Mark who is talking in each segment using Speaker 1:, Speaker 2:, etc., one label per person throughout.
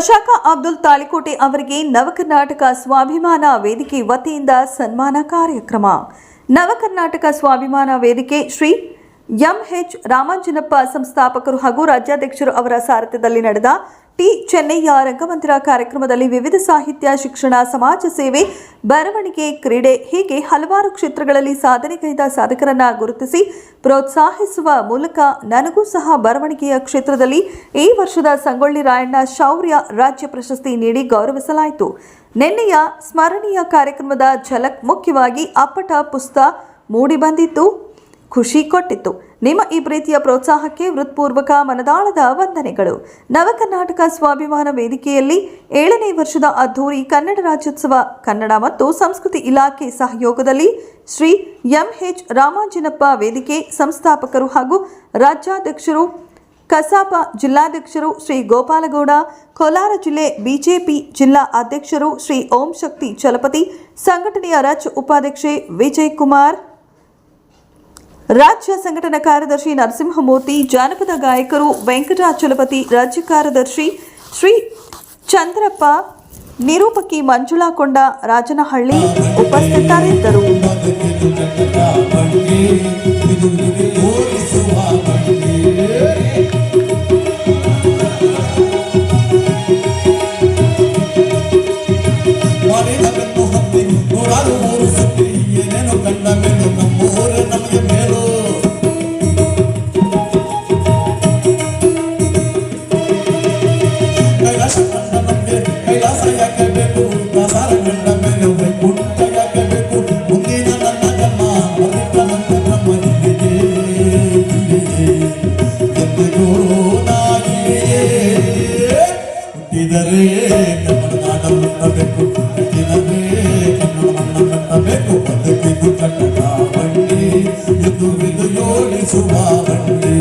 Speaker 1: ವಶಾಕ ಅಬ್ದುಲ್ ತಾಳಿಕೋಟೆ ಅವರಿಗೆ ನವಕರ್ನಾಟಕ ಸ್ವಾಭಿಮಾನ ವೇದಿಕೆ ವತಿಯಿಂದ ಸನ್ಮಾನ ಕಾರ್ಯಕ್ರಮ. ನವಕರ್ನಾಟಕ ಸ್ವಾಭಿಮಾನ ವೇದಿಕೆ ಶ್ರೀ ಎಂಎಚ್ ರಾಮಾಂಜನಪ್ಪ ಸಂಸ್ಥಾಪಕರು ಹಾಗೂ ರಾಜ್ಯಾಧ್ಯಕ್ಷರು ಅವರ ಸಾರಥ್ಯದಲ್ಲಿ ನಡೆದ ಟಿ ಚೆನ್ನಯ್ಯ ರಂಗಮಂದಿರ ಕಾರ್ಯಕ್ರಮದಲ್ಲಿ ವಿವಿಧ ಸಾಹಿತ್ಯ, ಶಿಕ್ಷಣ, ಸಮಾಜ ಸೇವೆ, ಬರವಣಿಗೆ, ಕ್ರೀಡೆ ಹೀಗೆ ಹಲವಾರು ಕ್ಷೇತ್ರಗಳಲ್ಲಿ ಸಾಧನೆಗೈದ ಸಾಧಕರನ್ನ ಗುರುತಿಸಿ ಪ್ರೋತ್ಸಾಹಿಸುವ ಮೂಲಕ ನನಗೂ ಸಹ ಬರವಣಿಗೆಯ ಕ್ಷೇತ್ರದಲ್ಲಿ ಈ ವರ್ಷದ ಸಂಗೊಳ್ಳಿ ರಾಯಣ್ಣ ಶೌರ್ಯ ರಾಜ್ಯ ಪ್ರಶಸ್ತಿ ನೀಡಿ ಗೌರವಿಸಲಾಯಿತು. ನಿನ್ನೆಯ ಸ್ಮರಣೀಯ ಕಾರ್ಯಕ್ರಮದ ಝಲಕ್ ಮುಖ್ಯವಾಗಿ ಅಪ್ಪಟ ಪುಸ್ತ ಮೂಡಿಬಂದಿತ್ತು, ಖುಷಿ ಕೊಟ್ಟಿತ್ತು. ನಿಮ್ಮ ಈ ಪ್ರೀತಿಯ ಪ್ರೋತ್ಸಾಹಕ್ಕೆ ವೃತ್ಪೂರ್ವಕ ಮನದಾಳದ ವಂದನೆಗಳು. ನವಕರ್ನಾಟಕ ಸ್ವಾಭಿಮಾನ ವೇದಿಕೆಯಲ್ಲಿ ಏಳನೇ ವರ್ಷದ ಅದ್ಧೂರಿ ಕನ್ನಡ ರಾಜ್ಯೋತ್ಸವ, ಕನ್ನಡ ಮತ್ತು ಸಂಸ್ಕೃತಿ ಇಲಾಖೆ ಸಹಯೋಗದಲ್ಲಿ ಶ್ರೀ ಎಂಎಚ್ ರಾಮಾಂಜನಪ್ಪ ವೇದಿಕೆ ಸಂಸ್ಥಾಪಕರು ಹಾಗೂ ರಾಜ್ಯಾಧ್ಯಕ್ಷರು, ಕಸಾಪ ಜಿಲ್ಲಾಧ್ಯಕ್ಷರು ಶ್ರೀ ಗೋಪಾಲಗೌಡ, ಕೋಲಾರ ಜಿಲ್ಲೆ ಬಿಜೆಪಿ ಜಿಲ್ಲಾ ಅಧ್ಯಕ್ಷರು ಶ್ರೀ ಓಂ ಶಕ್ತಿ ಚಲಪತಿ, ಸಂಘಟನೆಯ ರಾಜ್ಯ ಉಪಾಧ್ಯಕ್ಷೆ ವಿಜಯ್ ಕುಮಾರ್ ರಾಜ್ಯ ಸಂಘಟನಾ ಕಾರ್ಯದರ್ಶಿ ನರಸಿಂಹಮೂರ್ತಿ, ಜಾನಪದ ಗಾಯಕರು, ವೆಂಕಟಾಚಲಪತಿ, ರಾಜ್ಯ ಕಾರ್ಯದರ್ಶಿ ಶ್ರೀ ಚಂದ್ರಪ್ಪ, ನಿರೂಪಕಿ ಮಂಜುಳಾ ಕೊಂಡ ರಾಜನಹಳ್ಳಿ ಉಪಸ್ಥಿತರಿದ್ದರು.
Speaker 2: ಮಾಡಿದವೆನ್ನು ಹುಟ್ಟಿದರೆ ಕನ್ನಡ ನಾಡ ಹುಟ್ಟಬೇಕು ಹುಟ್ಟಿದರೆ ಕನ್ನಡ ಮಣ್ಣ ಕಟ್ಟಬೇಕು ಬದುಕಿದು ಕಟ್ಟಡ ಬಂಡಿ ಇದು ಇದು ಯೋಡಿಸುವ ಬಂಡಿ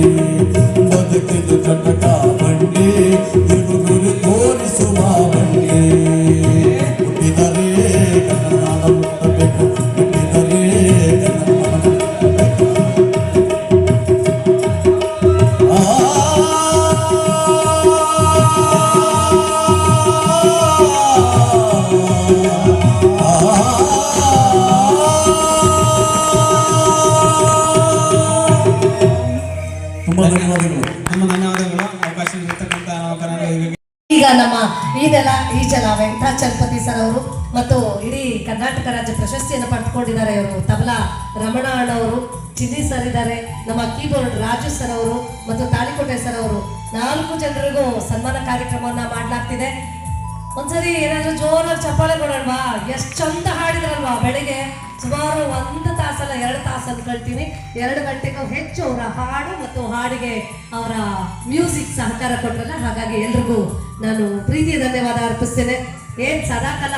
Speaker 2: ಬದುಕಿದು ಕಟ್ಟಡ ತುಂಬಾ ಧನ್ಯವಾದಗಳು
Speaker 3: ನಮ್ಮ ಅವಕಾಶ
Speaker 4: ಈಗ ನಮ್ಮ ವೆಂಕಟಾಚಲಪತಿ ಸರ್ ಅವರು ಮತ್ತು ಇಡೀ ಕರ್ನಾಟಕ ರಾಜ್ಯ ಪ್ರಶಸ್ತಿಯನ್ನು ಪಡೆದುಕೊಂಡಿದ್ದಾರೆ ಇವರು. ತಬಲಾ ರಮಣ ಅಣ್ಣವರು, ಚಿನ್ನಿ ಸರ್ ಇದ್ದಾರೆ, ನಮ್ಮ ಕೀಬೋರ್ಡ್ ರಾಜು ಸರ್ ಅವರು ಮತ್ತು ತಾಳಿಕೋಟೆ ಸರ್ ಅವರು. ನಾಲ್ಕು ಜನರಿಗೂ ಸನ್ಮಾನ ಕಾರ್ಯಕ್ರಮವನ್ನ ಮಾಡಲಾಗ್ತಿದೆ. ಒಂದ್ಸರಿ ಏನಾದ್ರೂ ಜೋರಾಗಿ ಚಪ್ಪಾಳೆ ಕೊಡೋಣವಾ ಎಷ್ಟು ಚಂದ ಹಾಡಿದ್ರಲ್ವಾ ಬೆಳಿಗ್ಗೆ. ಸುಮಾರು ಒಂದು ತಾಸಲ್ಲ ಎರಡು ತಾಸು ಕಳ್ತೀನಿ ಎರಡು ಗಂಟೆಗೂ ಹೆಚ್ಚು ಅವರ ಹಾಡು ಮತ್ತು ಹಾಡಿಗೆ ಅವರ ಮ್ಯೂಸಿಕ್ ಸಹಕಾರ ಕೊಟ್ರಲ್ಲ, ಹಾಗಾಗಿ ಎಲ್ರಿಗೂ ನಾನು ಪ್ರೀತಿಯ ಧನ್ಯವಾದ ಅರ್ಪಿಸ್ತೇನೆ. ಏನ್ ಸದಾಕಾಲ